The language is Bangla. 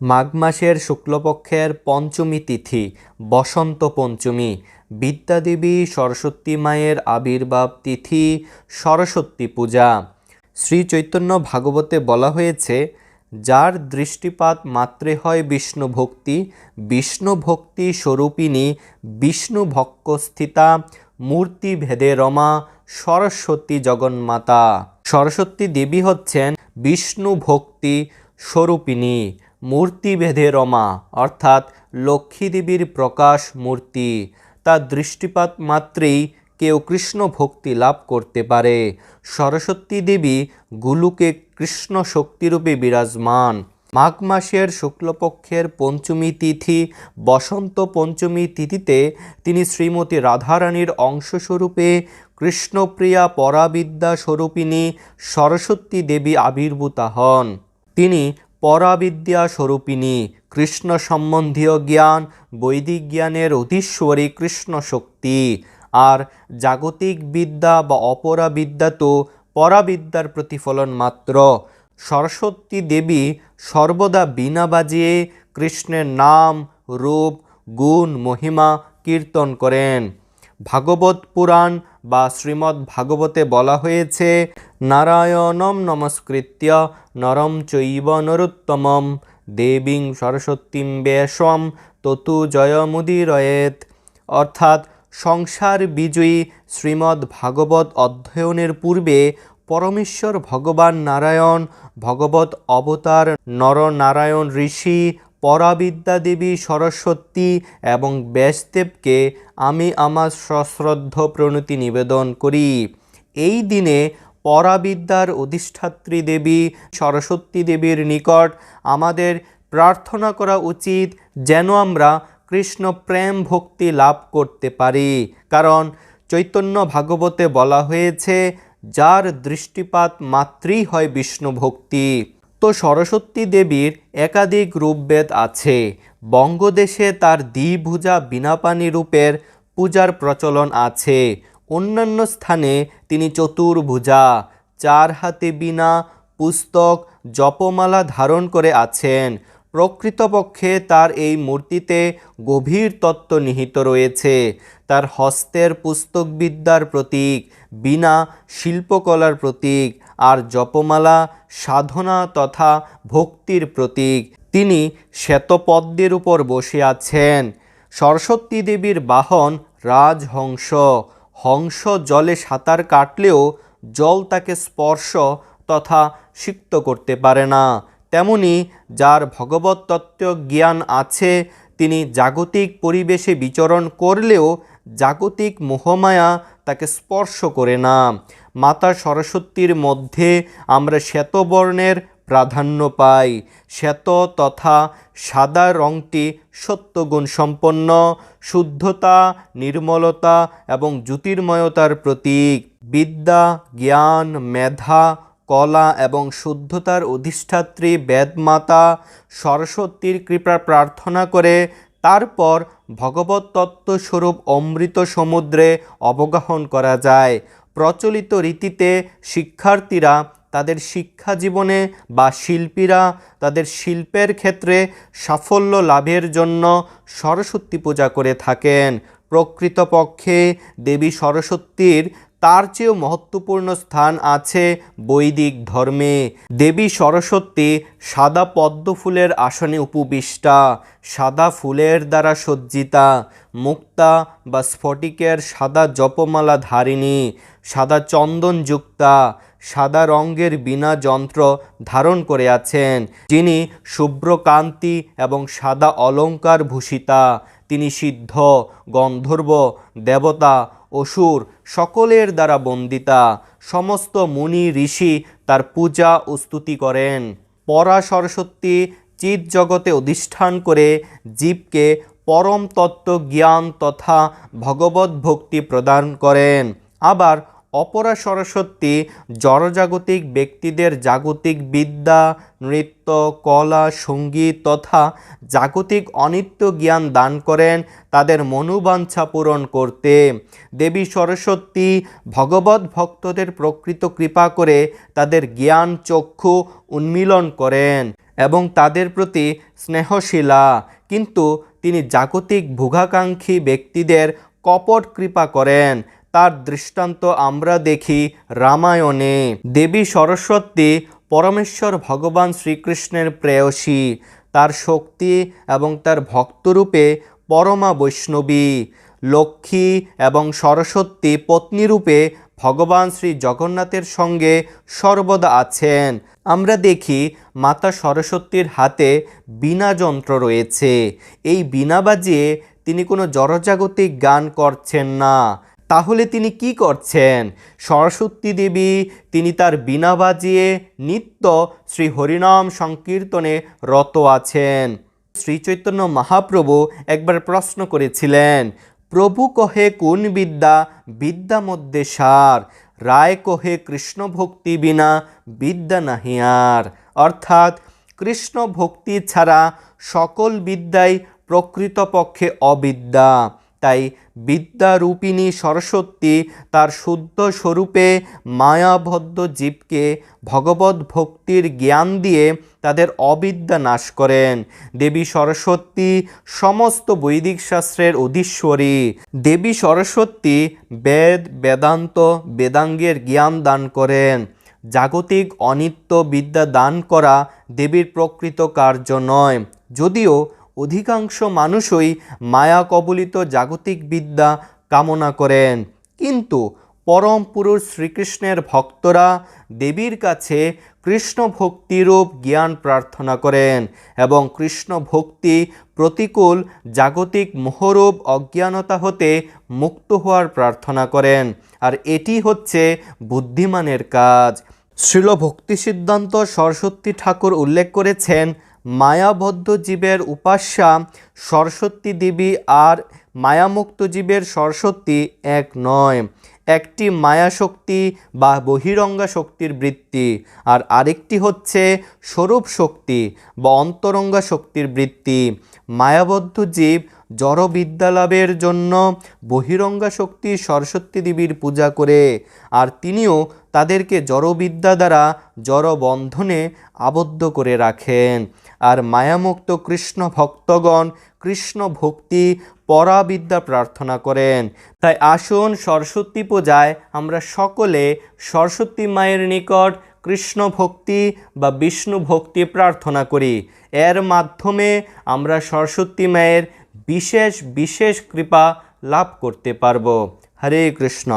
মাঘ মাসের শুক্লপক্ষের পঞ্চমী তিথি, বসন্ত পঞ্চমী। বিদ্যাদেবী সরস্বতী মায়ের আবির্ভাব তিথি, সরস্বতী পূজা। শ্রী চৈতন্য ভাগবতে বলা হয়েছে, যার দৃষ্টিপাত মাত্রে হয় বিষ্ণু ভক্তি বিষ্ণু ভক্তি স্বরূপিণী বিষ্ণু ভক্কস্থিতা মূর্তি ভেদে রমা সরস্বতী জগন্মাতা। সরস্বতী দেবী হচ্ছেন বিষ্ণু ভক্তি স্বরূপিণী। মূর্তিভেদে রমা, অর্থাৎ লক্ষ্মী দেবীর প্রকাশ মূর্তি। তার দৃষ্টিপাত মাত্রেই কেউ কৃষ্ণ ভক্তি লাভ করতে পারে। সরস্বতী দেবী গুলুকে কৃষ্ণ শক্তিরূপে বিরাজমান। মাঘ মাসের শুক্লপক্ষের পঞ্চমী তিথি, বসন্ত পঞ্চমী তিথিতে তিনি শ্রীমতী রাধারানীর অংশস্বরূপে কৃষ্ণপ্রিয়া পরাবিদ্যা স্বরূপিণী সরস্বতী দেবী আবির্ভূতা হন। তিনি পরাবিদ্যা স্বরূপিণী, কৃষ্ণ সম্বন্ধীয় জ্ঞান, বৈদিক জ্ঞানের অধীশ্বরী কৃষ্ণ শক্তি। আর জাগতিক বিদ্যা বা অপরা বিদ্যা তো পরাবিদ্যার প্রতিফলন মাত্র। সরস্বতী দেবী সর্বদা বিনা বাজিয়ে কৃষ্ণের নাম, রূপ, গুণ, মহিমা কীর্তন করেন। ভাগবত পুরাণ বা শ্রীমদ্ ভাগবতে বলা হয়েছে, নারায়ণম নমস্কৃত্য নরম চৈব নরোত্তমম, দেবীং সরস্বতীম বেশম ততু জয়মুদিরয়েত অর্থাৎ সংসার বিজয়ী শ্রীমদ্ ভাগবত অধ্যয়নের পূর্বে পরমেশ্বর ভগবান নারায়ণ, ভগবত অবতার নরনারায়ণ ঋষি পরাবিদ্যা দেবী সরস্বতী এবং ব্যাসদেবকে আমি আমার সশ্রদ্ধ প্রণতি নিবেদন করি। এই দিনে পরাবিদ্যার অধিষ্ঠাত্রী দেবী সরস্বতী দেবীর নিকট আমাদের প্রার্থনা করা উচিত যেন আমরা কৃষ্ণ প্রেম ভক্তি লাভ করতে পারি। কারণ চৈতন্য ভাগবতে বলা হয়েছে, যার দৃষ্টিপাত মাত্রই হয় বিষ্ণু ভক্তি। তো সরস্বতী দেবীর একাধিক রূপভেদ আছে। বঙ্গদেশে তার দ্বিভুজা বিনাপানি রূপের পূজার প্রচলন আছে। অন্যান্য স্থানে তিনি চতুর্ভুজা, চার হাতে বিনা পুস্তক, জপমালা ধারণ করে আছেন। প্রকৃতপক্ষে তার এই মূর্তিতে গভীর তত্ত্ব নিহিত রয়েছে। তার হস্তের পুস্তকবিদ্যার প্রতীক বিনা শিল্পকলার প্রতীক আর জপমালা, সাধনা তথা ভক্তির প্রতীক। তিনি শ্বেতপদ্মের উপর বসে আছেন। সরস্বতী দেবীর বাহন রাজহংস। হংস জলে সাঁতার কাটলেও জল তাকে স্পর্শ তথা সিক্ত করতে পারে না। তেমনি যার ভগবত তত্ত্ব জ্ঞান আছে, তিনি জাগতিক পরিবেশে বিচরণ করলেও জাগতিক মোহমায়া তাকে স্পর্শ করে না। মাতা সরস্বতীর মধ্যে আমরা শ্বেতবর্ণের প্রাধান্য পাই। শ্বেত তথা সাদা রঙটি সত্যগুণ সম্পন্ন, শুদ্ধতা, নির্মলতা এবং জ্যোতির্ময়তার প্রতীক। বিদ্যা, জ্ঞান, মেধা, কলা এবং শুদ্ধতার অধিষ্ঠাত্রী বেদমাতা সরস্বতীর কৃপা প্রার্থনা করে, তারপর ভগবত তত্ত্বস্বরূপ অমৃত সমুদ্রে অবগাহন করা যায়। প্রচলিত রীতিতে শিক্ষার্থীরা তাদের শিক্ষা জীবনে বা শিল্পীরা তাদের শিল্পের ক্ষেত্রে সাফল্য লাভের জন্য সরস্বতী পূজা করে থাকেন। প্রকৃতপক্ষে দেবী সরস্বতীর তার চেয়েও মহত্বপূর্ণ স্থান আছে বৈদিক ধর্মে। দেবী সরস্বতী সাদা পদ্ম ফুলের আসনে উপবিষ্টা, সাদা ফুলের দ্বারা সজ্জিতা, মুক্তা বা স্ফটিকের সাদা জপমালা ধারিণী, সাদা চন্দনযুক্তা সাদা রঙের বিনা যন্ত্র ধারণ করে আছেন। যিনি শুভ্রকান্তি এবং সাদা অলঙ্কার ভূষিতা, তিনি সিদ্ধ, গন্ধর্ব, দেবতা অসুর সকলের দ্বারা বন্দিতা। সমস্ত মুনি ঋষি তার পূজা ও স্তুতি করেন। পরা সরস্বতী চিত জগতে অধিষ্ঠান করে জীবকে পরম তত্ত্ব জ্ঞান তথা ভগবত ভক্তি প্রদান করেন। আবার অপরা সরস্বতী, জড়জাগতিক ব্যক্তিদের জাগতিক বিদ্যা, নৃত্য, কলা, সংগীত তথা জাগতিক অনিত্য জ্ঞান দান করেন তাদের মনোবাঞ্ছা পূরণ করতে। দেবী সরস্বতী ভগবত ভক্তদের প্রকৃত কৃপা করে তাদের জ্ঞান চক্ষু উন্মিলন করেন এবং তাদের প্রতি স্নেহশীলা। কিন্তু তিনি জাগতিক ভোগাকাঙ্ক্ষী ব্যক্তিদের কপট কৃপা করেন তার দৃষ্টান্ত আমরা দেখি রামায়ণে। দেবী সরস্বতী পরমেশ্বর ভগবান শ্রীকৃষ্ণের প্রেয়সী। তার শক্তি এবং তার ভক্তরূপে পরমা বৈষ্ণবী। লক্ষ্মী এবং সরস্বতী পত্নীরূপে ভগবান শ্রী জগন্নাথের সঙ্গে সর্বদা আছেন। আমরা দেখি মাতা সরস্বতীর হাতে বীণা যন্ত্র রয়েছে। এই বীণা বাজিয়ে তিনি কোনো জড়জাগতিক গান করছেন না। তাহলে তিনি কি করছেন? সরস্বতী দেবী, তিনি তার বিনা বাজিয়ে নিত্য শ্রী হরিনাম সংকীর্তনে রত আছেন। শ্রী চৈতন্য মহাপ্রভু একবার প্রশ্ন করেছিলেন, প্রভু কহে কোন বিদ্যা? বিদ্যা মধ্যে সার। রায় কহে কৃষ্ণ ভক্তি বিনা বিদ্যা নাহিয়ার অর্থাৎ কৃষ্ণ ভক্তি ছাড়া সকল বিদ্যাই প্রকৃতপক্ষে অবিদ্যা। তাই বিদ্যারূপিণী সরস্বতী তার শুদ্ধ স্বরূপে মায়াবদ্ধ জীবকে ভগবত ভক্তির জ্ঞান দিয়ে তাদের অবিদ্যা নাশ করেন। দেবী সরস্বতী সমস্ত বৈদিক শাস্ত্রের অধীশ্বরী। দেবী সরস্বতী বেদ, বেদান্ত, বেদাঙ্গের জ্ঞান দান করেন। জাগতিক অনিত্য বিদ্যা দান করা দেবীর প্রকৃত কার্য নয়। যদিও অধিকাংশ মানুষই মায়া কবলিত জাগতিক বিদ্যা কামনা করেন। কিন্তু পরম পুরুষ শ্রীকৃষ্ণের ভক্তরা দেবীর কাছে কৃষ্ণ ভক্তিরূপ জ্ঞান প্রার্থনা করেন এবং কৃষ্ণ ভক্তি প্রতিকূল জাগতিক মোহরূপ অজ্ঞানতা হতে মুক্ত হওয়ার প্রার্থনা করেন। আর এটি হচ্ছে বুদ্ধিমানের কাজ। শ্রীল ভক্তি সিদ্ধান্ত সরস্বতী ঠাকুর উল্লেখ করেছেন মায়াবদ্ধ জীবের উপাস্যা সরস্বতী দেবী আর মায়ামুক্ত জীবের সরস্বতী এক নয়। একটি মায়া শক্তি বা বহিরঙ্গা শক্তির বৃত্তি। আর আরেকটি হচ্ছে স্বরূপ শক্তি বা অন্তরঙ্গা শক্তির বৃত্তি। মায়াবদ্ধ জীব জড় বিদ্যালাভের জন্য বহিরঙ্গা শক্তি সরস্বতী দেবীর পূজা করে। আর তিনিও তাদেরকে জড়বিদ্যা দ্বারা জড় বন্ধনে আবদ্ধ করে রাখেন। আর মায়ামুক্ত কৃষ্ণ ভক্তগণ কৃষ্ণ ভক্তি পরাবিদ্যা প্রার্থনা করেন। তাই আসুন সরস্বতী পূজায় আমরা সকলে সরস্বতী মায়ের নিকট কৃষ্ণ ভক্তি বা বিষ্ণু ভক্তি প্রার্থনা করি। এর মাধ্যমে আমরা সরস্বতী মায়ের বিশেষ বিশেষ কৃপা লাভ করতে পারব। হরে কৃষ্ণ।